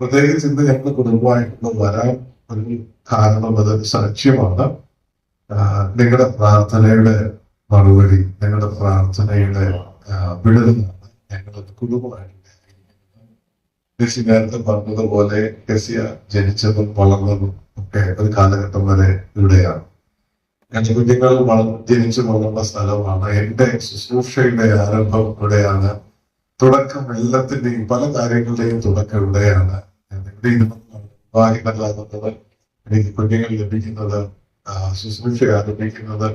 പ്രത്യേകിച്ച് ഇന്ന് ഞങ്ങൾ കുടുംബമായിട്ട് വരാൻ ഒരു കാരണം അത് സാക്ഷ്യമാണ് നിങ്ങളുടെ പ്രാർത്ഥനയുടെ മറുപടി ഞങ്ങളുടെ പ്രാർത്ഥനയുടെ വിടുതലാണ് ഞങ്ങൾ കുടുംബമായിട്ട് ഋഷി നേരത്തെ പറഞ്ഞതുപോലെ കസിയ ജനിച്ചതും വളർന്നതും ഒക്കെ ഒരു കാലഘട്ടം വരെ ഇവിടെയാണ്. ഞാൻ കുഞ്ഞുങ്ങൾ ജനിച്ചു വളർന്ന സ്ഥലമാണ്. എന്റെ ശുശ്രൂഷയുടെ ആരംഭം ഇവിടെയാണ്. തുടക്കം എല്ലാത്തിന്റെയും പല കാര്യങ്ങളുടെയും തുടക്കം ഇവിടെയാണ്. വിവാഹിതരാകുന്നത് എനിക്ക് കുഞ്ഞുങ്ങൾ ലഭിക്കുന്നത് ശുശ്രൂഷ ലഭിക്കുന്നത്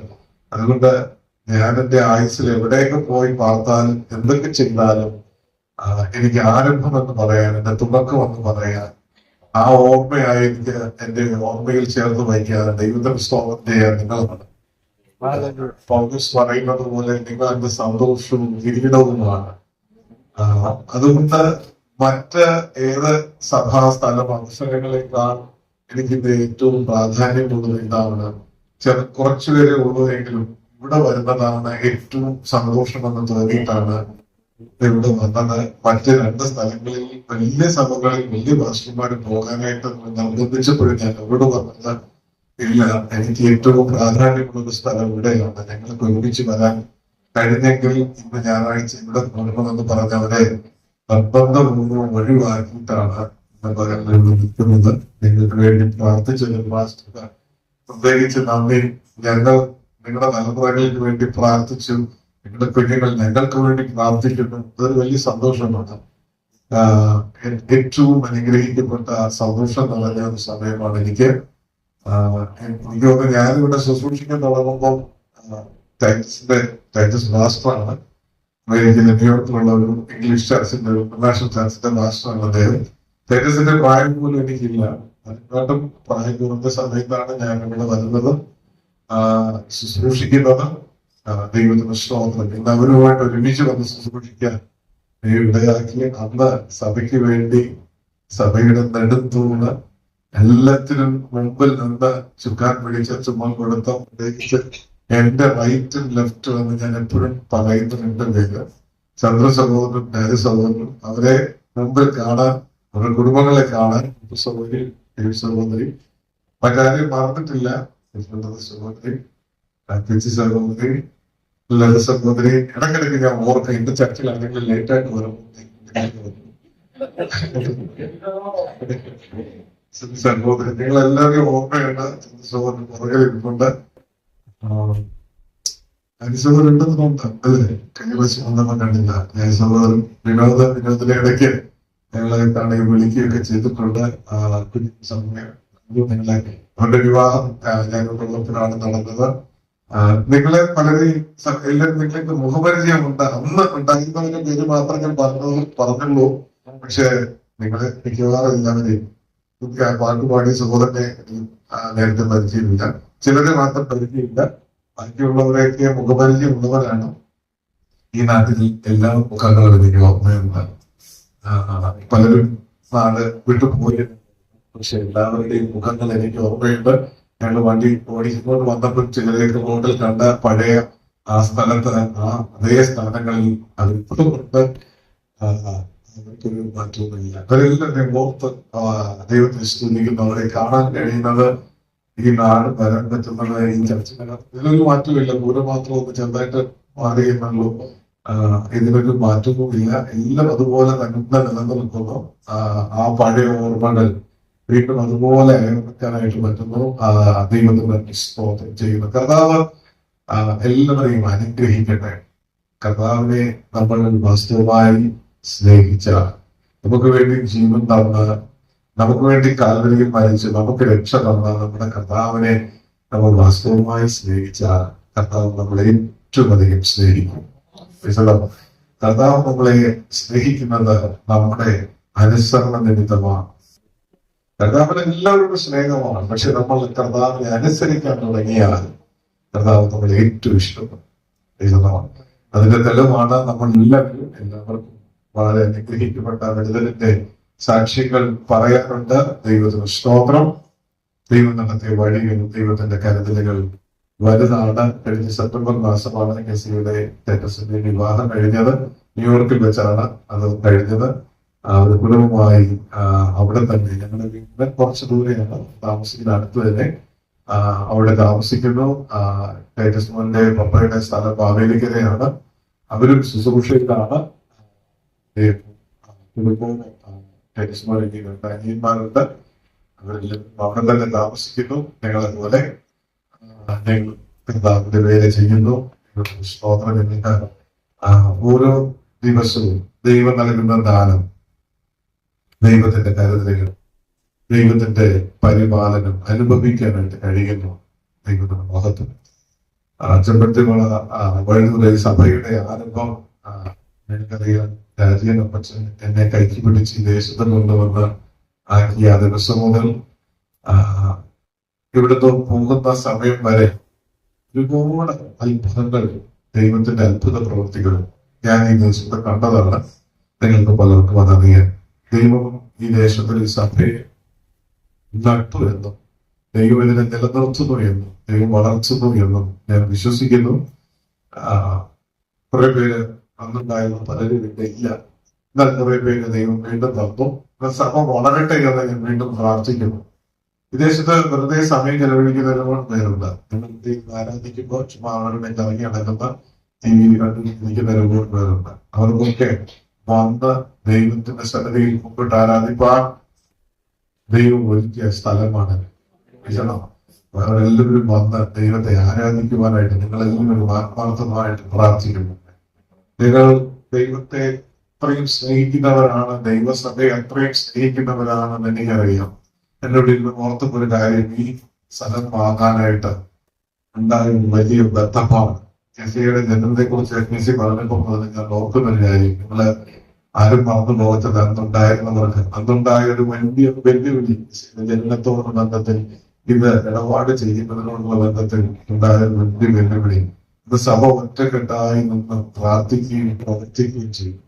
അതുകൊണ്ട് ഞാൻ എന്റെ ആയുസ്സിൽ എവിടെയൊക്കെ പോയി പാർത്താലും എന്തൊക്കെ ചെയ്താലും എനിക്ക് ആരംഭം എന്ന് പറയാൻ എന്റെ തുടക്കം എന്ന് പറയാൻ ആ ഓർമ്മയായി എനിക്ക് എന്റെ ഓർമ്മയിൽ ചേർത്ത് വയ്ക്കാൻ ദൈവത്തിന് സ്വാഗതം ചെയ്യാൻ നിങ്ങളാണ് പൗരസ് പറയുന്നത് പോലെ നിങ്ങൾ എന്റെ സന്തോഷവും കിരീടവുമാണ്. അതുകൊണ്ട് മറ്റ് ഏത് സഭാ സ്ഥലം എനിക്ക് എനിക്കിത് ഏറ്റവും പ്രാധാന്യമുള്ളത് ഇതാണ് ചില കുറച്ചുപേരെ ഉള്ളതെങ്കിലും ഇവിടെ വരുന്നതാണ് ഏറ്റവും സന്തോഷമെന്ന് തോന്നിയിട്ടാണ് ഇവിടെ വന്നത്. മറ്റ് രണ്ട് സ്ഥലങ്ങളിൽ വലിയ സഭകളിൽ വലിയ ഭാഷമാര് പോകാനായിട്ട് നിർബന്ധിച്ചപ്പോഴും ഞാൻ ഇവിടെ വന്നത് ഇല്ല എനിക്ക് ഏറ്റവും പ്രാധാന്യമുള്ള ഒരു സ്ഥലം ഇവിടെയാണ്. ഞങ്ങൾക്ക് ഒരുമിച്ച് വരാൻ കഴിഞ്ഞെങ്കിൽ ഇന്ന് ഞായറാഴ്ച ഇവിടെ പോകണമെന്ന് പറഞ്ഞവരെ നിർബന്ധപൂർവം ഒഴിവാക്കിയിട്ടാണ് ഇവിടെ നിൽക്കുന്നത് നിങ്ങൾക്ക് വേണ്ടി പ്രാർത്ഥിച്ചൊരു മാസ്റ്റർ പ്രത്യേകിച്ച് നന്ദി. ഞങ്ങൾ നിങ്ങളുടെ തലമുറകൾക്ക് വേണ്ടി പ്രാർത്ഥിച്ചു. നിങ്ങളുടെ കുഞ്ഞുങ്ങൾ ഞങ്ങൾക്ക് വേണ്ടി പ്രാർത്ഥിക്കുന്നു. അതൊരു വലിയ സന്തോഷമാണ്. ഏറ്റവും അനുഗ്രഹിക്കപ്പെട്ട സന്തോഷം നിറഞ്ഞ ഒരു സമയമാണ് എനിക്ക്. എനിക്ക് തോന്നുന്നു ഞാനിവിടെ ശുശ്രൂഷിക്കാൻ തുടങ്ങുമ്പോൾ ടൈറ്റസിന്റെ ടൈറ്റസ് മാസ്റ്ററാണ് അമേരിക്കയിലെ ന്യൂയോർക്കിലുള്ള ഒരു ഇംഗ്ലീഷ് ചർച്ചിന്റെ ഒരു ഇന്റർനാഷണൽ ചർച്ചിന്റെ മാസ്റ്ററാണ് അദ്ദേഹം. തേജസിന്റെ പ്രായം പോലും എനിക്കില്ല. അതിനെക്കാട്ടും പ്രായം കുറഞ്ഞ സമയത്താണ് ഞാൻ ഇവിടെ വരുന്നത്. ശുശ്രൂഷിക്കുന്നത് ദൈവത്തിന് സ്തോത്രം. ഇന്ന് അവരുമായിട്ട് ഒരുമിച്ച് വന്ന് ശുശ്രൂഷിക്കാൻ ഇടയാക്കി. അന്ന് സഭയ്ക്ക് വേണ്ടി സഭയുടെ നെടുന്തൂണ് എല്ലാത്തിനും മുമ്പിൽ നിന്ന് ചുക്കാൻ പിടിച്ച ചുമ്മാ കൊടുത്ത പ്രത്യേകിച്ച് എന്റെ റൈറ്റും ലെഫ്റ്റും എന്ന് ഞാൻ എപ്പോഴും പറയുന്നുണ്ട് പേര് ചന്ദ്ര സഹോദരനും നേരെ സഹോദരനും അവരെ മുമ്പിൽ കാണാൻ അവരുടെ കുടുംബങ്ങളെ കാണാൻ സഹോദരി സഹോദരി. മറ്റാരെയും മറന്നിട്ടില്ല. സഹോദരി പിച്ചി സഹോദരി ലത സഹോദരി. ഇടയ്ക്കിടയ്ക്ക് ഞാൻ ഓർക്കും എന്റെ ചർച്ചയിൽ ലേറ്റ് ആയിട്ട് വരും സഹോദരി നിങ്ങൾ എല്ലാവരും ഓർമ്മയുണ്ട്. സഹോദരൻ പുറകിൽ ഇരിപ്പുണ്ട് കണ്ടില്ല. വിനോദ ഇടയ്ക്ക് ഞങ്ങളെ കാണുകയും വിളിക്കുകയൊക്കെ ചെയ്തിട്ടുണ്ട്. കുഞ്ഞു സമയം നിങ്ങളെ. അവരുടെ വിവാഹം ഉള്ളപ്പോഴാണ് നടന്നത്. നിങ്ങളെ പലരെയും എല്ലാവരും നിങ്ങൾക്ക് മുഖപരിചയമുണ്ട് അന്ന് ഉണ്ടായിരുന്നവരുടെ പേര് മാത്രം ഞാൻ പറഞ്ഞത് പറഞ്ഞുള്ളൂ. പക്ഷെ നിങ്ങളെ മിക്കവാറും എല്ലാവരെയും പാട്ടുപാടി സഹോദരനെ നേരത്തെ പരിചയമില്ല. ചിലരെ മാത്രം പരിചയമില്ല. ബാക്കിയുള്ളവരെയൊക്കെ മുഖപരിചയം ഉള്ളവരാണ് ഈ നാട്ടിൽ എല്ലാ മുഖങ്ങളും ആ, പലരും നാട് വിട്ടുപോയി പക്ഷെ എല്ലാവരുടെയും മുഖങ്ങൾ എനിക്ക് ഓർമ്മയുണ്ട്. ഞങ്ങൾ വണ്ടി ഓടിച്ചുകൊണ്ട് വന്നപ്പോൾ ചിലരെയൊക്കെ റോഡിൽ കണ്ട പഴയ ആ സ്ഥലത്ത് ആ അതേ സ്ഥാനങ്ങളിൽ അത് ഇപ്പോഴും ഉണ്ട് അവർക്കൊരു മാറ്റവുമില്ല. അവരെല്ലാം ഓർത്ത് ദൈവത്തിന് ദൈവത്തെ സ്തുതിക്കുന്നു. അവരെ കാണാൻ കഴിയുന്നത് ഈ നാട് വരാൻ പറ്റുന്നത് ഈ ചർച്ചകൾക്ക് ഇതിലൊരു മാറ്റമില്ല. ദൂരം മാത്രം ഒന്ന് ചെറുതായിട്ട് മാറിയെന്നുള്ളൂ ഇതിനൊരു മാറ്റവുമില്ല എല്ലാം അതുപോലെ തന്നെ നിലനിൽക്കുന്നു. ആ, പഴയ ഓർമ്മകൾ വീണ്ടും അതുപോലെ അയർക്കാനായിട്ട് പറ്റുന്നു. ആ, ദൈവത്തിന് സ്തോത്രം ചെയ്യുന്നു. കർത്താവ് എല്ലാവരെയും അനുഗ്രഹിക്കട്ടെ. കർത്താവിനെ നമ്മൾ വാസ്തവമായി സ്നേഹിച്ച നമുക്ക് വേണ്ടി ജീവൻ തന്ന് നമുക്ക് വേണ്ടി കാൽവരിയിൽ മരിച്ച് നമുക്ക് രക്ഷ തന്ന നമ്മുടെ കർത്താവിനെ നമ്മൾ വാസ്തവമായി സ്നേഹിച്ച കർത്താവ് നമ്മളെ ഏറ്റവും അധികം സ്നേഹിക്കും? കർത്താവ് നമ്മളെ സ്നേഹിക്കുന്നത് നമ്മുടെ അനുസരണ നിമിത്തമാണ് കർത്താവിന് എല്ലാവരോടും സ്നേഹമാണ് പക്ഷെ നമ്മൾ കർത്താവിനെ അനുസരിക്കാൻ തുടങ്ങിയാൽ കർത്താവ് നമ്മളെ ഏറ്റവും ഇഷ്ടപ്പെടും അതിന്റെ തെളിവാണ് നമ്മൾ എല്ലാവരും എല്ലാവർക്കും വളരെ അനുഗ്രഹിക്കപ്പെട്ട വിടുതലിന്റെ സാക്ഷ്യങ്ങൾ പറയാറുണ്ട്. ദൈവത്തിന് സ്തോത്രം. ദൈവം നടത്തിയ വഴികൾ ദൈവത്തിന്റെ കരുതലുകൾ വലുതാണ് കഴിഞ്ഞ സെപ്റ്റംബർ മാസമാണ് കെസിയുടെ ടേറ്റസിന്റെ വിവാഹം കഴിഞ്ഞത്. ന്യൂയോർക്കിൽ വെച്ചാണ് അത് കഴിഞ്ഞത്. അത് കുടുംബമായി അവിടെ തന്നെ ഞങ്ങളുടെ വീട് കുറച്ച് ദൂരെയാണ്. താമസിക്കുന്ന അടുത്ത് തന്നെ അവിടെ താമസിക്കുന്നു. ടൈറ്റസ് മോന്റെ പപ്പയുടെ സ്ഥലം ബാവേലിക്കരയാണ് അവരും ശുശ്രൂഷയിലാണ്. കുടുംബവും അനിയന്മാരുണ്ട് അവരെല്ലാം അവിടെ തന്നെ താമസിക്കുന്നു. ഞങ്ങളതുപോലെ ആ, ഞങ്ങൾ പേര് ചെയ്യുന്നു. സ്തോത്രം എന്നിട്ട് ഓരോ ദിവസവും ദൈവം നൽകുന്ന ദാനം ദൈവത്തിന്റെ കരുതലുകൾ ദൈവത്തിന്റെ പരിപാലനം അനുഭവിക്കാനായിട്ട് കഴിയുന്നു. ദൈവത്തിന്റെ മഹത്വം. ചെമ്പത്തിമുള വഴുതുറയിൽ സഭയുടെ ആരംഭം നിങ്ങൾക്കറിയാം. രാജീവൻ അപ്പച്ചൻ എന്നെ കൈക്ക് പിടിച്ച് ദേശത്ത് കൊണ്ടുവന്ന് ആക്കിയ ആ ദിവസം മുതൽ ഇവിടുത്തെ പോകുന്ന സമയം വരെ ഒരുപാട് അത്ഭുതങ്ങൾ ദൈവത്തിന്റെ അത്ഭുത പ്രവൃത്തികൾ ഞാൻ ഈ ദിവസത്തെ കണ്ടതാണ്. നിങ്ങൾക്ക് പലർക്കും അതറിയാൻ ദൈവം ഈ ദേശത്തിൽ സഭയെ നട്ടു എന്നും ദൈവം ഇതിനെ നിലനിർത്തുന്നു എന്നും ദൈവം വളർത്തുന്നു എന്നും ഞാൻ വിശ്വസിക്കുന്നു. കുറെ പേര് അന്നുണ്ടായിരുന്ന പലരും ഇവിടെ ഇല്ല. എന്നാൽ കുറെ പേര് ദൈവം വീണ്ടും തന്നു. സർവം വളരട്ടെ എന്ന് ഞാൻ വീണ്ടും പ്രാർത്ഥിക്കുന്നു. വിദേശത്ത് വെറുതെ സമയം ചെലവഴിക്കുന്ന ഒരുപാട് പേരുണ്ട്. നിങ്ങൾ ദൈവം ആരാധിക്കുമ്പോൾ ചുമ്മാ അവരുടെ ഇറങ്ങി നടക്കുന്ന ടി വിയിൽ കണ്ടിരിക്കുന്ന ഒരുപാട് പേരുണ്ട്. അവർക്കൊക്കെ വന്ന് ദൈവത്തിന്റെ സന്നദ്ധയിൽ മുമ്പിട്ട് ആരാധിപ്പാൻ ദൈവം ഒരുക്കിയ സ്ഥലമാണ്. വേറെ എല്ലാവരും വന്ന് ദൈവത്തെ ആരാധിക്കുവാനായിട്ട് നിങ്ങളെല്ലാവരും ആത്മാർത്ഥമായിട്ട് പ്രാർത്ഥിക്കുന്നു. നിങ്ങൾ ദൈവത്തെ അത്രയും സ്നേഹിക്കുന്നവരാണ് ദൈവസഭയെ അത്രയും സ്നേഹിക്കുന്നവരാണെന്ന് എനിക്കറിയാം. എന്നോട് ഇന്ന് ഓർത്തും ഒരു കാര്യം ഈ സ്ഥലം വാങ്ങാനായിട്ട് ഉണ്ടായ വലിയ ബന്ധമാണ്. ജെസിയുടെ ജനനത്തെ കുറിച്ച് എഗ്നസി പറഞ്ഞപ്പോൾ അത് ഞാൻ ഓർക്കുന്നൊരു കാര്യം നിങ്ങൾ ആരും മറന്നു പോകത്തത് അന്നുണ്ടായിരുന്നവർക്ക് അന്നുണ്ടായ ഒരു വലിയ വെല്ലുവിളി ജനനത്തോടുള്ള ജനനത്തോട് ബന്ധത്തിൽ ഇത് ഇടപാട് ചെയ്യുന്നതിനോടുള്ള ബന്ധത്തിൽ ഉണ്ടായ വലിയ വെല്ലുവിളി. സഭ ഒറ്റക്കെട്ടായി നിന്ന് പ്രാർത്ഥിക്കുകയും പ്രവർത്തിക്കുകയും ചെയ്യും.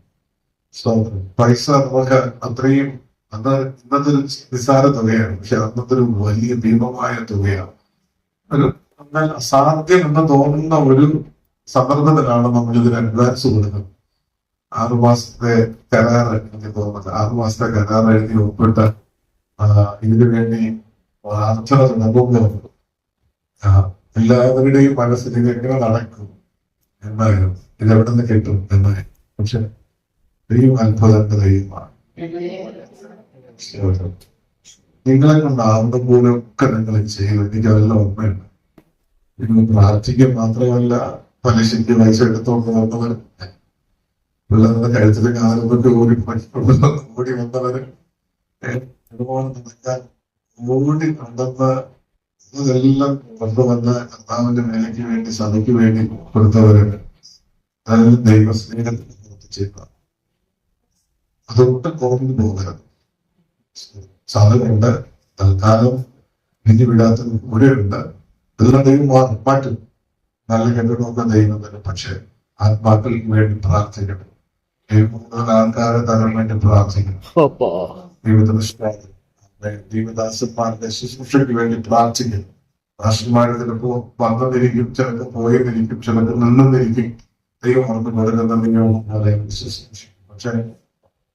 പൈസ നമുക്ക് അത്രയും അന്ന് ഇന്നത്തെ നിസ്സാര തുകയാണ്. പക്ഷെ അന്നത്തെ ഒരു വലിയ ഭീമമായ തുകയാണ്. ഒരു അസാധ്യം എന്ന് തോന്നുന്ന ഒരു സമ്മർദ്ദത്തിലാണ് നമ്മൾ ഇതിന് അഡ്വാൻസ് കൊടുക്കുന്നത്. ആറു മാസത്തെ കരാർ എനിക്ക് തോന്നുന്നത്. ആറു മാസത്തെ കരാർ എഴുതി ഒപ്പിട്ട് ഇതിനു വേണ്ടി പ്രാർത്ഥന ആ, എല്ലാവരുടെയും മനസ്സിൽ ഇത് എങ്ങനെ നടക്കും എന്നായാലും ഇത് എവിടെ നിന്ന് കിട്ടും എന്നായാലും പക്ഷെ ദൈവം അത്ഭുതന്റെ ദൈവമാണ് നിങ്ങളെ കൊണ്ടാവുന്ന പോലെ ഒക്കെ നിങ്ങൾ ചെയ്തു എനിക്ക് അതെല്ലാം ഓർമ്മയുണ്ട്. നിങ്ങൾ പ്രാർത്ഥിക്കുക മാത്രമല്ല പലിശയ്ക്ക് പൈസ എടുത്തോണ്ട് വന്നവർ പിള്ളേരുടെ കഴുത്തിൽ കാലത്തൊക്കെ ഓടി ഓടി നടക്കാൻ ഓടി കണ്ടെന്ന് ഇതെല്ലാം കൊണ്ടുവന്ന് കർത്താവിന്റെ വേലയ്ക്ക് വേണ്ടി സഭയ്ക്ക് വേണ്ടി കൊടുത്തവരുണ്ട് അതിൽ ദൈവസ്നേഹത്തിന് പ്രവർത്തിച്ചേക്കാം അതൊട്ടും കുറഞ്ഞു പോകരുത്. സാധനമുണ്ട് തൽക്കാലം നിധി വിടാത്ത കൂടെയുണ്ട്. എല്ലാം ദൈവം മാറ്റും നല്ല കെട്ടിടമൊക്കെ ദൈവം തരും പക്ഷെ ആത്മാക്കൾക്ക് വേണ്ടി പ്രാർത്ഥിക്കണം. ദൈവം കൂടുതൽ ആൾക്കാരെ തരാൻ വേണ്ടി പ്രാർത്ഥിക്കണം. ദൈവത്തിന്റെ സ്നേഹം ദൈവദാസന്മാരുടെ ശുശ്രൂഷയ്ക്ക് വേണ്ടി പ്രാർത്ഥിക്കണം ദാസന്മാര് ചിലപ്പോ വന്നതിരിക്കും ചിലക്ക് പോയതിരിക്കും ചിലക്ക് നിന്നതിരിക്കും. ദൈവം അവർക്ക് കൊടുക്കുന്ന വിശ്വസിക്കും പക്ഷെ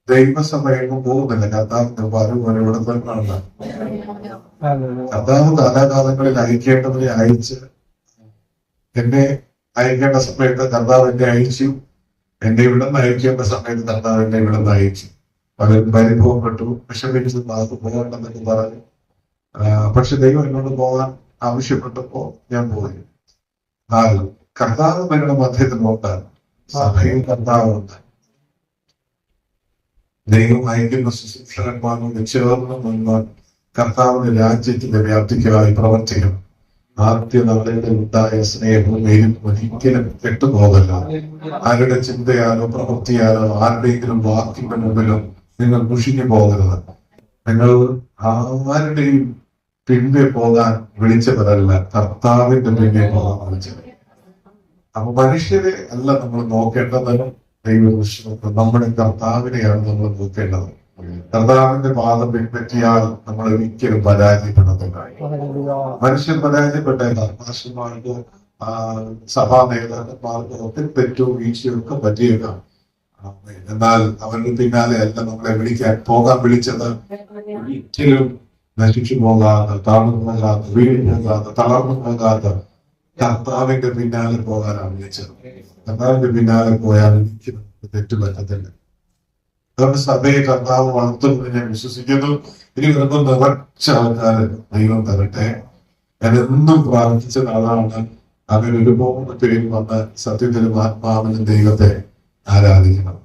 ദൈവസഭ എങ്ങും പോകുന്നില്ല. കർത്താവിന്റെ വരവ് വരെ ഇവിടെ തന്നെയാണ് കർത്താവ് കാലാകാലങ്ങളിൽ അയക്കേണ്ടവരെ അയച്ച് എന്നെ അയക്കേണ്ട സമയത്ത് കർത്താവ് എന്നെ അയച്ചു. എന്നെ ഇവിടെ നിന്ന് സമയത്ത് കർത്താവ് എന്നെ ഇവിടെ നിന്ന് പലരും പരിഭവപ്പെട്ടു വിഷമിച്ചു നമുക്ക് പോകണ്ടെന്നൊക്കെ പറഞ്ഞു. പക്ഷെ ദൈവം എന്നോട് പോകാൻ ആവശ്യപ്പെട്ടപ്പോ ഞാൻ പോയി. നാല് കർത്താവ് നിങ്ങളുടെ മധ്യത്തിലുണ്ട് സഭയിൽ കർത്താവുണ്ട് ദൈവം അയക്കുന്ന ശുശ്രൂഷകന്മാരോട് ചേർന്ന് നിന്ന് കർത്താവിന്റെ രാജ്യത്തിന്റെ വ്യാപ്തിക്കായി പ്രവർത്തിക്കണം. ആദ്യ നാളുകളിൽ ഉണ്ടായ സ്നേഹവും നേരും ഒരിക്കലും കെട്ടുപോകല്ല. ആരുടെ ചിന്തയാലോ പ്രവൃത്തിയാലോ ആരുടെയെങ്കിലും വാക്കിന്റെ മുമ്പിലും നിങ്ങൾ ദുഷിഞ്ഞു പോകരുത്. നിങ്ങൾ ആരുടെയും പിന്നെ പോകാൻ വിളിച്ചവരല്ല കർത്താവിന്റെ പിന്നെ പോകാൻ വിളിച്ചത് അപ്പൊ മനുഷ്യരെ അല്ല നമ്മൾ നോക്കേണ്ടത് ദൈവം നമ്മുടെ കർത്താവിനെയാണ് നമ്മൾ നോക്കേണ്ടത്. കർത്താവിന്റെ പാദം പിൻപറ്റിയാൽ നമ്മൾ ഒരിക്കലും പരാജയപ്പെടുന്നില്ല മനുഷ്യൻ പരാജയപ്പെട്ടേക്കാം മാഷന്മാർക്ക് ആ, സഭാ നേതാക്കന്മാർക്കോ ഒക്കെ തെറ്റോ വീഴ്ചയൊക്കെ പറ്റിയേക്കാം. എന്നാൽ അവരുടെ പിന്നാലെ അല്ല നമ്മളെ വിളിക്കാൻ പോകാൻ വിളിച്ചത് ഒരിക്കലും നശിച്ചു പോകാതെ താഴ്ന്നു പോകാതെ വീണു പോകാതെ തളർന്നു പോകാതെ കർത്താവിന്റെ പിന്നാലെ പോകാനാണ് വിളിച്ചത്. കർത്താവിന്റെ പിന്നാലെ പോയാൽ ഒരിക്കലും തെറ്റു പറ്റത്തില്ല അതുകൊണ്ട് സഭയെ കർത്താവ് വളർത്തുമെന്ന് ഞാൻ വിശ്വസിക്കുന്നു. ഇനി വെറുതെ നിറച്ച ആൾക്കാരെ ദൈവം തരട്ടെ. ഞാൻ എന്നും പ്രാർത്ഥിച്ച നാളാണ് അവരൊരുപാട് പേര് വന്ന് സത്യത്തിലും ആത്മാവിനും ദൈവത്തെ ആരാധിക്കണം.